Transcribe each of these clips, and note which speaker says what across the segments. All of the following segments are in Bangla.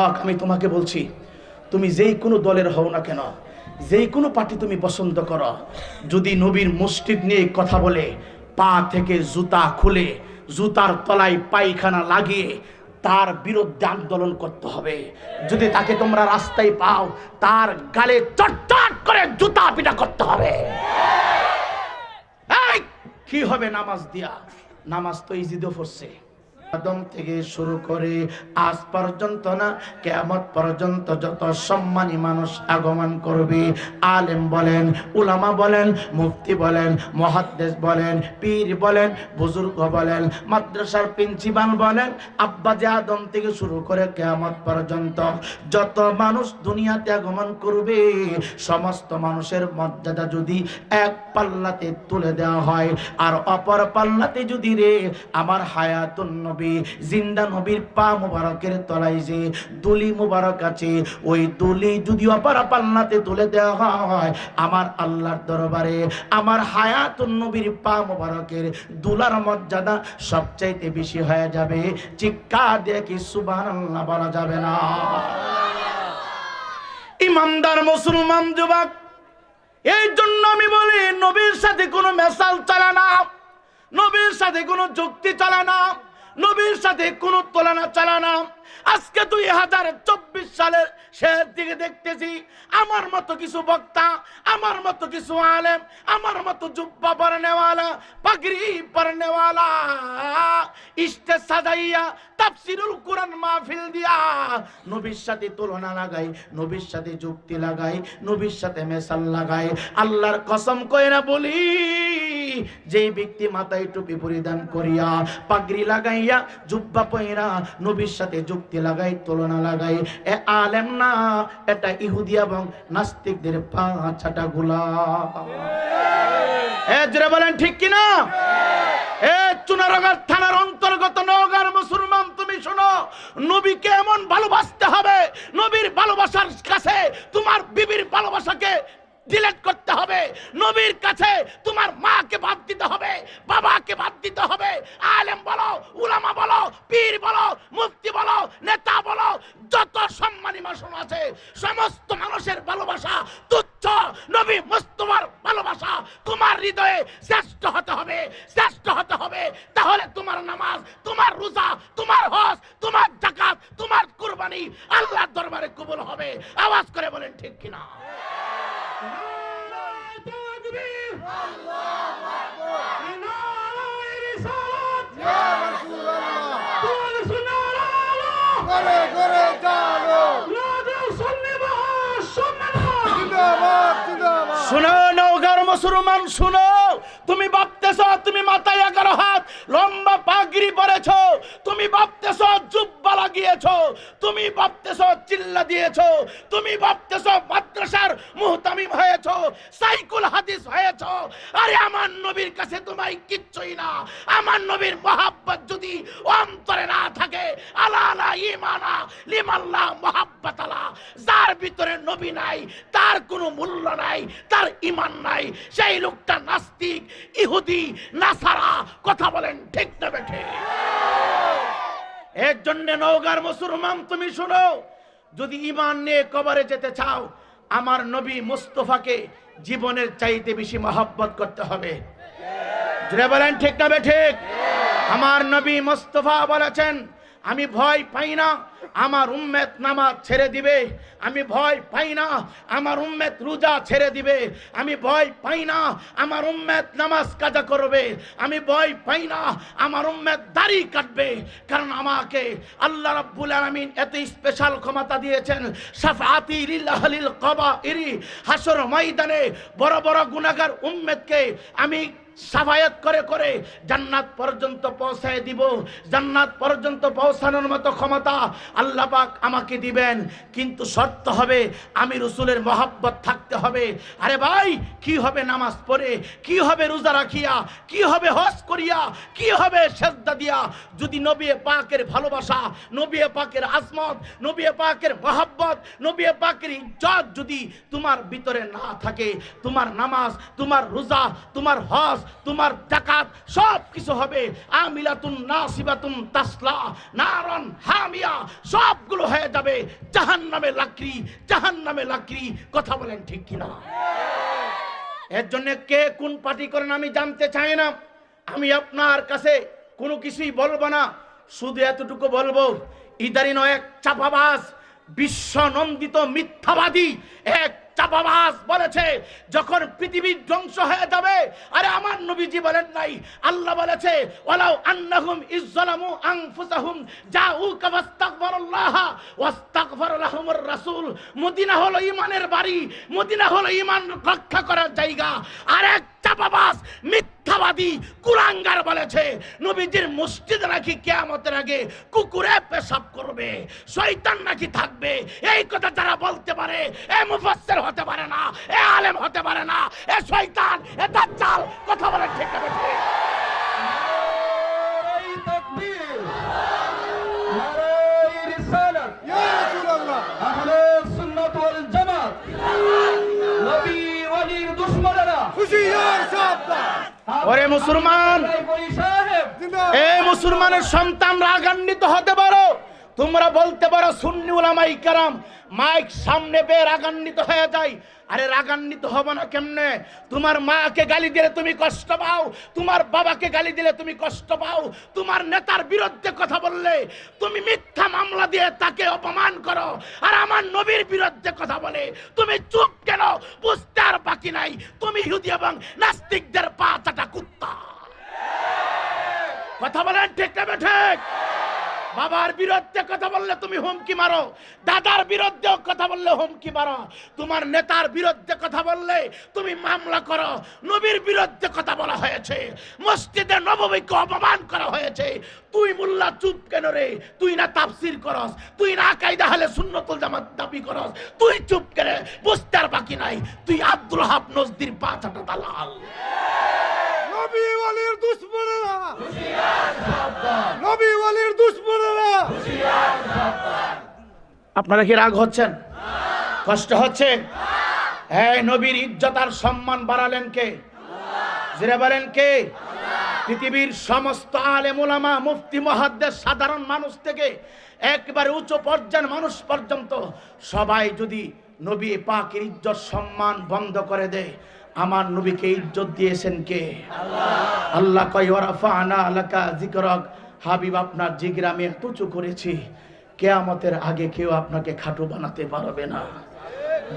Speaker 1: হক আমি তোমাকে বলছি, তুমি যেই কোনো দলের হও না কেন, যেই কোনো পার্টি তুমি পছন্দ করো, যদি নবীর মসজিদ নিয়ে কথা বলে, পা থেকে জুতা খুলে, জুতার তলায় পায়খানা লাগিয়ে, তার বিরুদ্ধে আন্দোলন করতে হবে। যদি তাকে তোমরা রাস্তায় পাও, তার গালে চটচট করে জুতা পিটা করতে হবে। কি হবে নামাজ দিয়া? নামাজ তো ইজিদও পড়ছে। আদম থেকে শুরু করে আজ পর্যন্ত না কেমত পর্যন্ত যত সম্মানী মানুষ আগমন করবে, আলেম বলেন, উলামা বলেন, মুফতি বলেন, মহাদ্দেশ বলেন, পীর বলেন, বুজুর্গ বলেন, মাদ্রাসার প্রিন্সিপাল বলেন আব্বাজে আদম থেকে শুরু করে কেমত পর্যন্ত যত মানুষ দুনিয়াতে আগমন করবে, সমস্ত মানুষের মর্যাদা যদি এক পাল্লাতে তুলে দেওয়া হয়, আর অপর পাল্লাতে যদি রে, আমার হায়াতুন নবী জিন্দা নবীর পা মুবারকের তলায় যে দুলি মুবারক আছে, ওই দুলি যদি অপর পাল্লাতে তুলে দেওয়া হয়, আমার আল্লাহর দরবারে আমার হায়াতুন নবীর পা মুবারকের দুলার মর্যাদা সবচাইতে বেশি হয়ে যাবে। চিৎকার দিয়ে কি সুবহানাল্লাহ বলা যাবে না? ইমানদার মুসলমান যুবক, এই জন্য আমি বলি, নবীর সাথে কোনো মেসাল চলে না, নবীর সাথে কোনো যুক্তি চলে না। নবীর সাথে কোনো তুলনা চলে না আজকে দুই হাজার চব্বিশ সালের শেষ দিকে দেখতেছি, আমার মতো কিছু বক্তা, আমার মতো কিছু আলেম, আমার মতো জুব্বা পরনেওয়ালা পাগড়ি পরনেওয়ালা ইস্টে সাজাইয়া তাফসিরুল মাহফিল দিয়া নবীর সাথে তুলনা লাগাই, নবীর সাথে যুক্তি লাগাই, নবীর সাথে মেসাল লাগাই। আল্লাহর কসম কইরা বলি, যেই ব্যক্তি মাথায় টুপি পরিধান করিয়া পাগড়ি লাগাইয়া জুব্বা পয়রা নবীর সাথে যুক্তি লাগাই, তুলনা লাগাই। এ আলেম না, এটা ইহুদি এবং নাস্তিকদের পাঁচাটা গুলা এ বলেন, ঠিক কিনা? এ চুনারগার থানার অন্তর্গত নওগাঁর মুসলমান, তুমি শোনো, নবীকে এমন ভালোবাসতে হবে, নবীর ভালোবাসার কাছে তোমার বিবির ভালোবাসাকে ডিলেট করতে হবে। নবীর কাছে তোমার মাকে বাদ দিতে হবে, বাবাকে বাদ দিতে হবে। আলেম বলো, উলামা বলো, পীর বলো, মুফতি বলো, নেতা বলো, যত সম্মানী মানুষ আছে, সমস্ত মানুষের ভালোবাসা তুচ্ছ। নবী মুস্তফার ভালোবাসা তোমার হৃদয়ে শ্রেষ্ঠ হতে হবে, শ্রেষ্ঠ হতে হবে। তাহলে তোমার নামাজ, তোমার রোজা, তোমার হজ, তোমার জাকাত তোমার কুরবানি আল্লাহর দরবারে কবুল হবে। আওয়াজ করে বলেন, ঠিক কিনা? শুনো নৌকার মুসলমান শুনো। তুমি ভাবতেছ তুমি মাথায় এগারো হাত, লম্বা পাগড়ি পরেছ। তুমি ভাবতেছ জুব্বা লাগিয়েছ। তুমি ভাবতেছ চিল্লা দিয়েছ। তুমি ভাবতেছ মাদ্রাসার মুহতামিম হয়েছ, সাইকুল হাদিস হয়েছ। আরে আমার নবীর কাছে তোমায় কিচ্ছুই না। আমার নবীর মহাব্বত যদি অন্তরে না থাকে, আলা আলা ইমানা লিমাল্লাহ মহাব্বত আলা যার ভিতরে নবী নাই, তার কোনো মূল্য নাই, তার ইমান নাই। সেই লোকটা নাস্তিক ইহুদি, নাসারা, কথা বলেন ঠিক না বেঠে। এর জন্য নওগার মুসলমান তুমি শুনো, যদি ইমান নিয়ে কবরে যেতে চাও, আমার নবী মুস্তফাকে জীবনের চাইতে বেশি মহব্বত করতে হবে। বলেন ঠিক না বে ঠিক আমার নবী মুস্তফা বলেছেন, আমি ভয় পাই না আমার উম্মেদ নামাজ ছেড়ে দিবে, আমি ভয় পাই না, আমার উম্মেদ রোজা ছেড়ে দিবে, আমি ভয় পাই না, আমার উম্মেদ নামাজ কাজা করবে, আমি ভয় পাই না, আমার উম্মেদ দাড়ি কাটবে, কারণ আমাকে আল্লাহ রাব্বুল আলামিন এত স্পেশাল ক্ষমতা দিয়েছেন। সাফাতি লিল্লাহিল কবাইরি হাসর ময়দানে বড় বড় গুনাহগার উম্মেদকে আমি সাফায়াত করে করে জান্নাত পর্যন্ত পৌঁছায় দিব। জান্নাত পর্যন্ত পৌঁছানোর মতো ক্ষমতা আল্লাহ পাক আমাকে দিবেন। কিন্তু শর্ত হবে আমি রসুলের মহাব্বত থাকতে হবে? আরে ভাই, কি হবে নামাজ পড়ে? কি হবে রোজা রাখিয়া? কি হবে হজ করিয়া? কি হবে সেজদা দিয়া? যদি নবী পাকের ভালোবাসা, নবী পাকের আজমত, নবী পাকের মহাব্বত, নবী পাকের ইজ্জত যদি তোমার ভিতরে না থাকে, তোমার নামাজ, তোমার রোজা, তোমার হজ, তোমার জাকাত সব কিছু হবে। আমিলাতুন নাসিবাতুন তাসলা, নারন হামিয়া, সবগুলো হয়ে যাবে। জাহান্নামে লাকড়ি জাহান্নামে লাকড়ি। কথা বলেন ঠিক কিনা? এর জন্য কে কোন পার্টি করেন আমি জানতে চাই না। আমি আপনার কাছে কোনো কিছুই বলব না। শুধু এতটুকু বলব ইদারিন এক চাপাবাস বিশ্বনন্দিত মিথ্যাবাদী এক চাপাবাজ বলেছে, যখন পৃথিবীর ধ্বংস হয়ে যাবে, আরে আমার নবীজি বলেন নাই, আল্লাহ বলেছে, ওয়ালাউ আন্নাহুম ইজ্জালামু আনফুসাহুম জাউকা ওয়াস্তাগফিরুল্লাহ ওয়াস্তাগফার লাহুমুর রাসূল। মদিনা হলো ঈমানের বাড়ি, মদিনা হলো ঈমান রক্ষা করার জায়গা। আর এক চাপাবাজ মিথ্যাবাদী কুলাঙ্গার বলেছে। নবীজির মসজিদে নাকি কিয়ামতের আগে কুকুরে পেশাব করবে, শয়তান নাকি থাকবে। এই কথা যারা বলতে পারে, এ মুফাসসির হতে পারে না, এ আলেম হতে পারে না, এ শয়তান, এ দাজ্জাল, কথা বলে ঠিক আছে
Speaker 2: তাকবীর।
Speaker 1: ওরে মুসলমান। এই মুসলমানের সন্তান রাগান্বিত হতে পারো। তোমরা বলতে পারো সুন্নি উলামাই কারাম, মাইক সামনে পেয়ে রাগান্বিত হয়ে যায় আরে রাগান্বিত হব না কেমনে? তোমার মাকে গালি দিলে তুমি কষ্ট পাও, তোমার বাবাকে গালি দিলে তুমি কষ্ট পাও, তোমার নেতার বিরুদ্ধে কথা বললে তুমি মিথ্যা মামলা দিয়ে তাকে অপমান করো, আর আমার নবীর বিরুদ্ধে কথা বলে। তুমি চুপ কেন? বুঝতে আর বাকি নাই। তুমি ইহুদি এবং নাস্তিকদের পা চাটা কথা বলেন, ঠিক না ঠিক? বাবার বিরুদ্ধে কথা বললে তুমি হুমকি মারো, দাদার বিরুদ্ধে কথা বললে হুমকি মারো, তোমার নেতার বিরুদ্ধে কথা বললে তুমি মামলা করো, নবীর বিরুদ্ধে কথা বলা হয়েছে, মসজিদে নবমীকে অপমান করা হয়েছে, তুই মোল্লা চুপ কেন রে? তুই না তাফসির করস, তুই না কায়দা হলে সুন্নতুল জামাত দাবি করস, তুই চুপ করে বুঝতে আর বাকি নাই, তুই আব্দুল হাফ নজদির পাঁচাটা দালাল। আপনারা কি রাগ হচ্ছেন? কষ্ট হচ্ছে? হ্যাঁ নবীর ইজ্জত আর সম্মান বাড়ালেন কে? জিরে বলেন কে? পৃথিবীর সমস্ত আলেম ওলামা মুফতি, মহাদ্দেশ, সাধারণ মানুষ থেকে একবারে উচ্চ পর্যায়ের মানুষ পর্যন্ত সবাই যদি নবী পাকের ইজ্জত, সম্মান বন্ধ করে দেয় আমার নবীকে ইজ্জত দিয়েছেন কে? আল্লাহ আলাকা জিকরক হাবিব, আপনার জিগরা আমি এত করেছি, কেয়ামতের আগে কেউ আপনাকে খাটু বানাতে পারবে না।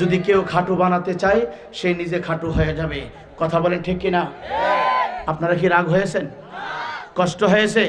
Speaker 1: যদি কেউ খাটু বানাতে চায়, সে নিজে খাটু হয়ে যাবে। কথা বলেন ঠিক কিনা? আপনারা কি রাগ হয়েছেন? কষ্ট হয়েছে?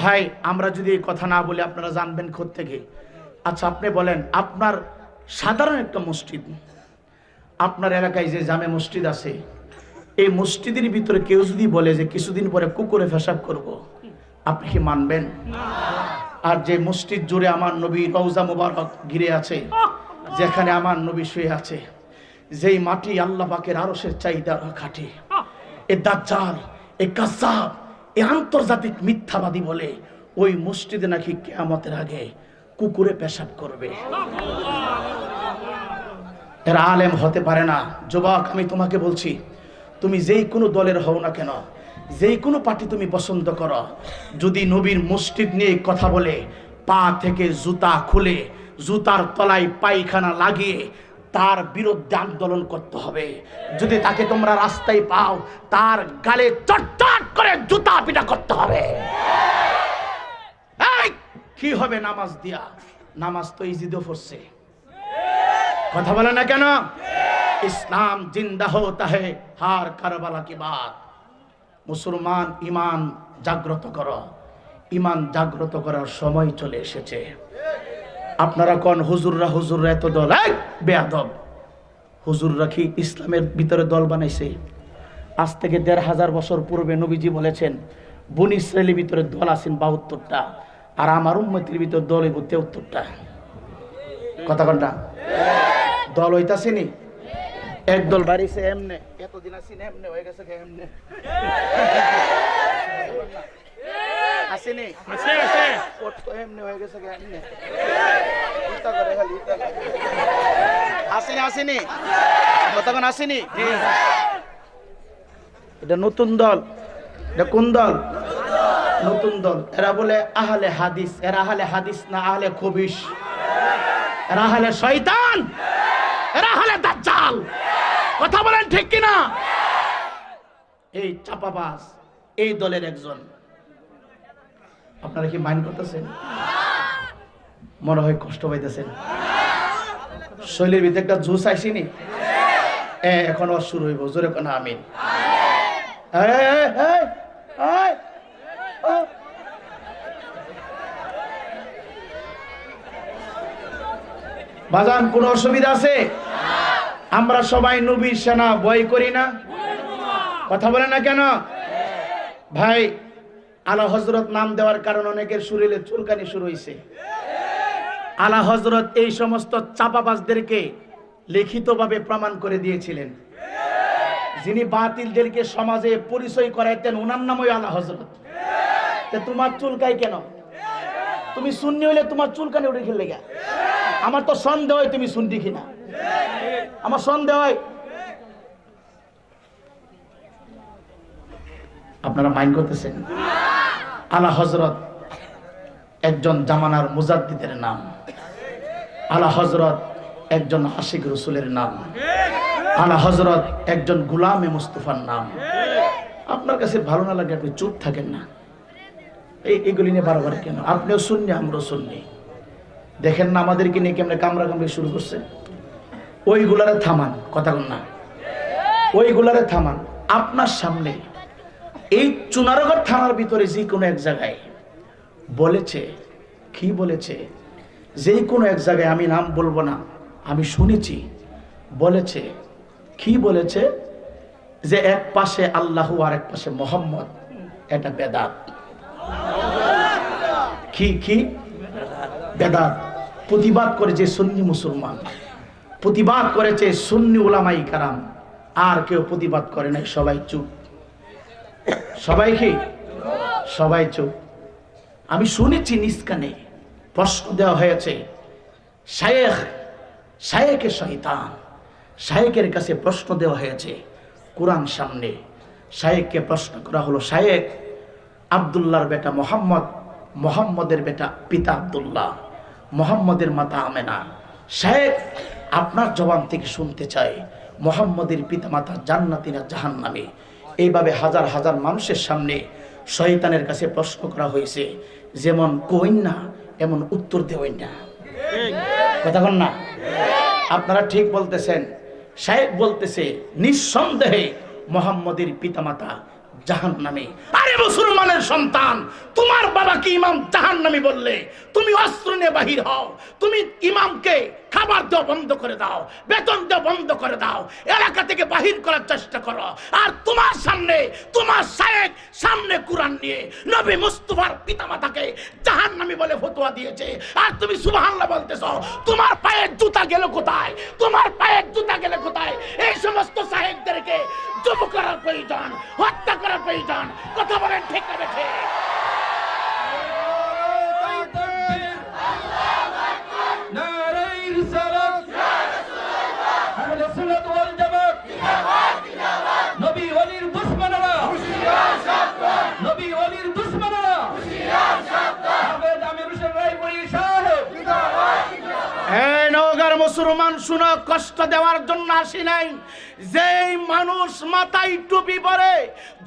Speaker 1: ভাই, আমরা যদি এই কথা না বলি, আপনারা জানবেন থেকে। আচ্ছা আপনি বলেন, আপনার সাধারণ একটা মসজিদ আপনার এলাকায় যে জামে মসজিদ আছে, এই মসজিদের ভিতরে কেউ যদি বলে যে কিছুদিন পরে কুকুরে পেশাব করব, আপনি কি মানবেন? আর যে মসজিদ জুড়ে আমার নবী রৌজা মুবারক ঘিরে আছে, যেখানে আমার নবী শুয়ে আছে, যেই মাটি আল্লাহ পাকের আরসের চাহিদা খাটে, এ দাজ্জাল, এ কাসাব এ আন্তর্জাতিক মিথ্যাবাদী বলে ওই মসজিদে নাকি কেয়ামতের আগে কুকুরে পেশাব করবে। এরা আলেম হতে পারে না। যুবক আমি তোমাকে বলছি, তুমি যেই কোনো দলের হও না কেন, যেই কোনো পার্টি তুমি পছন্দ করো, যদি নবীর মসজিদ নিয়ে কথা বলে, পা থেকে জুতা খুলে, জুতার তলায় পায়খানা লাগিয়ে তার বিরুদ্ধে আন্দোলন করতে হবে। যদি তাকে তোমরা রাস্তায় পাও, তার গালে চটচট করে জুতা পিটা করতে হবে। কি হবে নামাজ দিয়া? নামাজ তো ইজিদও পড়ছে। কথা বলে না কেন? ইসলাম জিন্দা হোতা হে হার কারবালা কি বাত? মুসলমান ইমান জাগ্রত কর। ইমান জাগ্রত করার সময় চলে এসেছে। আপনারা কোন হুজুররা হুজুররা এত দল? এই বেয়াদব! হুজুররা কি ইসলামের ভিতরে দল বানাইছে? আজ থেকে দেড় হাজার বছর পূর্বে নবীজি বলেছেন, বন ইসরায়েলের ভিতরে দল আছেন বাহাত্তরটা, আর আমার উন্মতির ভিতরে দল হইব তেহত্তরটা। কথা কনটা দল হইতাছিনি? এক দল বাড়িছে এমনে। এতদিন আছি না এমনে হয়ে গেছে কে এমনে। আসেনি? ওট তো এমনে হয়ে গেছে কে ইতা করে খালি ইতা আসেনি আসেনি? কতক্ষণ আসেনি? এটা নতুন দল। এটা কোন দল? নতুন দল। এরা বলে আহলে হাদিস। এরা আহলে হাদিস না আহলে খবিস এরা আহলে শয়তান। এরা আহলে দাজ্জাল। কথা বলেন ঠিক কিনা? এই চাপাবাজ, এই দলের একজন। আপনারা কি মাইন্ড করতেছেন? মনে হয় কষ্ট পাইতেছেন। শৈলীর ভিতরে একটা জুস আইসিনি? এখন শুরু হইব। জোরে কোন, আমিন এই, এই, ও। বাজান, কোন অসুবিধা আছে? আমরা সবাই নবীর সেনা, ভয় করি না। কথা বলে না কেন? ভাই, আলা হজরত নাম দেওয়ার কারণে অনেকের শরীরে চুলকানি শুরু হয়েছে আলা হজরত এই সমস্ত চাপাবাজদেরকে লিখিতভাবে প্রমাণ করে দিয়েছিলেন। যিনি বাতিলদেরকে সমাজে পরিচয় করাইতেন ওনার নামই আলা হজরত তোমার চুলকাই কেন? তুমি শূন্য হইলে তোমার চুলকানি উঠে খেলে গা। আমার তো সন্দেহ হয় তুমি শুনতি কিনা। আমার সন্দেহ হয়। আপনারা মাইন্ড করতেছেন? আলা হজরত একজন জামানার মুজাদ্দিদের নাম। আলা হজরত একজন আশিক রসুলের নাম। আলা হজরত একজন গুলামে মুস্তফার নাম। আপনার কাছে ভালো না লাগে আপনি চুপ থাকেন না? এই এগুলি নিয়ে বারবার কেন? আপনিও শুননি আমরাও শুননি দেখেন না আমাদেরকে নিয়ে কেমনে কামড়া কামড়ি শুরু করছে? ওইগুলারে থামান, কথা না। ওইগুলারে থামান। আপনার সামনে এই চুনারগড় থানার ভিতরে যে কোনো এক জায়গায় বলেছে, কি বলেছে? যে কোনো এক জায়গায় আমি নাম বলব না, আমি শুনেছি। বলেছে, কি বলেছে? যে এক পাশে আল্লাহ আর এক পাশে মোহাম্মদ, এটা বেদাত। কি কি? বেদাত। প্রতিবাদ করেছে সুন্নি মুসলমান। প্রতিবাদ করেছে সুন্নি ওলামাই কারাম। আর কেউ প্রতিবাদ করে নাই, সবাই চুপ। সবাই কি? সবাই চুপ। আমি শুনেছি নিষ্কানে প্রশ্ন দেওয়া হয়েছে, শায়েখ শায়েকের শয়তান। শায়েকের কাছে প্রশ্ন দেওয়া হয়েছে কোরআন সামনে। শায়েককে প্রশ্ন করা হলো শায়েক আবদুল্লাহর বেটা মোহাম্মদ, মোহাম্মদের বেটা পিতা আবদুল্লাহ। মোহাম্মদের মাতা আমেনা। শায়েক আপনার জবান থেকে শুনতে চাই। মোহাম্মদের পিতামাতা জান্নাতিনা জাহান্নামে। এইভাবে হাজার হাজার মানুষের সামনে শয়তানের কাছে প্রশ্ন করা হয়েছে, যেমন কইন না, এমন উত্তর দেওয়েন না। কথা না? আপনারা ঠিক বলতেছেন। সাহেব বলতেছে, নিঃসন্দেহে মোহাম্মদের পিতামাতা জাহান নামে আরে মুসলমানের সন্তান, তোমার বাবাকে ইমাম জাহান নামে বললে, তুমি অস্ত্র নিয়ে বাহির হও। তুমি ইমামকে খাবার দেওয়া বন্ধ করে দাও, বেতন দেওয়া বন্ধ করে দাও, এলাকা থেকে বাহির করার চেষ্টা করো। আর তোমার সামনে, তোমার সাহেব সামনে কোরআন নিয়ে নবী মুস্তফার পিতামাতাকে জাহান নামে বলে ফতোয়া দিয়েছে। আর তুমি সুবহানাল্লাহ বলতেছ, তোমার পায়ের জুতা গেল কোথায়? তোমার পায়ের জুতা গেলে কোথায়? এই সমস্ত সাহেবদেরকে জব করার প্রয়োজন, হত্যা করার প্রয়োজন। কথা বলেন ঠিক না
Speaker 2: নারাই রিসালাত আহলে সুন্নাত ওয়াল জামাত নবী ওয়ালির দুশমনেরা নবী ওয়ালির দুশমনেরা হাফেজ আমির হোসেন রায়পুরি সাহেব
Speaker 1: এই নওগাঁর মুসলমান শুনো, কষ্ট দেওয়ার জন্য আসি নাই। যেই মানুষ মাথায় টুপি পরে,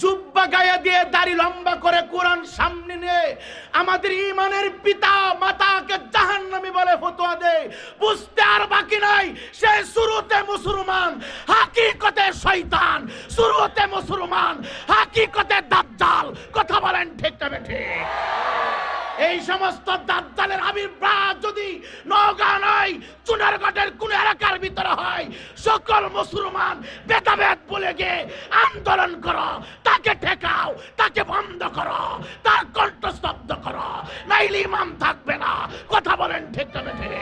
Speaker 1: জুব্বা গায়ে দিয়ে দাড়ি লম্বা করে কোরআন সামনে নিয়ে আমাদের ইমানের পিতা মাতাকে জাহান্নামী বলে ফতোয়া দেয়, বুঝতে আর বাকি নাই। সে শুরুতে মুসলমান, হাকিকতে শয়তান। শুরুতে মুসলমান, হাকিকতে দাজ্জাল। কথা বলেন ঠিক তবে ঠিক। এই সমস্ত দাজ্জালের আবির্ভাব যদি নওগাঁ নয় চুনারগড়ের কোন এলাকার ভিতরে হয়, সকল মুসলমান ভেদাভেদ বলে গিয়ে আন্দোলন করো, তাকে ঠেকাও, তাকে বন্ধ করো, তার কণ্ঠ স্তব্ধ করো। নাইলে ইমাম থাকবে না। কথা বলেন ঠিক তবে ঠিক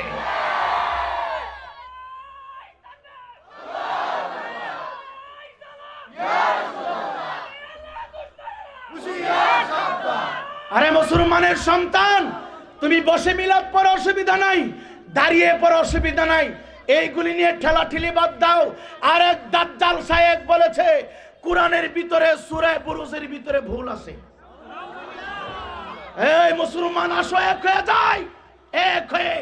Speaker 1: আরে মুসলমানের সন্তান, তুমি বসে মিলাদ পর অসুবিধা নাই, দাঁড়িয়ে পর অসুবিধা নাই, এইগুলি নিয়ে ঠেলা ঠেলি বাদ দাও। আর এক দাজ্জাল সাহেব বলেছে, কোরআনের ভিতরে সুরায় বুরুজের ভিতরে ভুল আছে। এই মুসলমান, আসো, এক হয়ে যায় এক হয়ে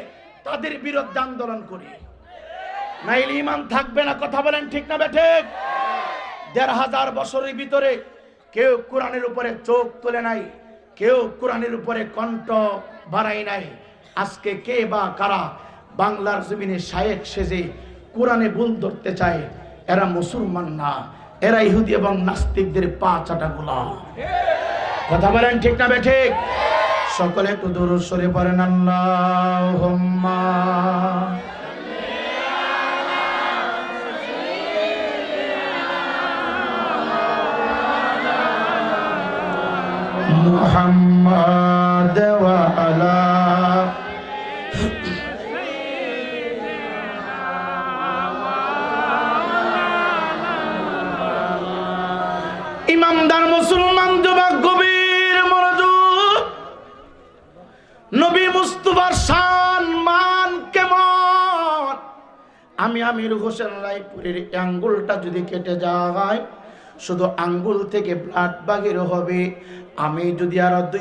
Speaker 1: তাদের বিরুদ্ধে আন্দোলন করি। নাইলে ইমান থাকবে না, কথা বলেন ঠিক না বেঠিক দেড় হাজার বছরের ভিতরে কেউ কোরআনের উপরে চোখ তুলে নাই কেউ কোরআনের উপরে কণ্ঠ বাড়াই নাই। আজকে কে বা কারা বাংলার জমিনে শায়েক সেজে কোরআনে ভুল ধরতে চায়, এরা মুসলমান না। এরা ইহুদি এবং নাস্তিকদের পা চাটা গুলা কথা বলেন ঠিক না বেঠিক সকলে একটু দূর সরে পড়েন আল্লাহ محمد وعلى ইমামদার মুসলমান যুবক গভীর মনোযোগ নবী মুস্তফার শান মান কেমন আমি আমির হোসেন রায়পুরের আঙ্গুলটা যদি কেটে যায় শুধু আঙ্গুল থেকে ব্লাড বাগের হবে। আমি যদি আরও দুই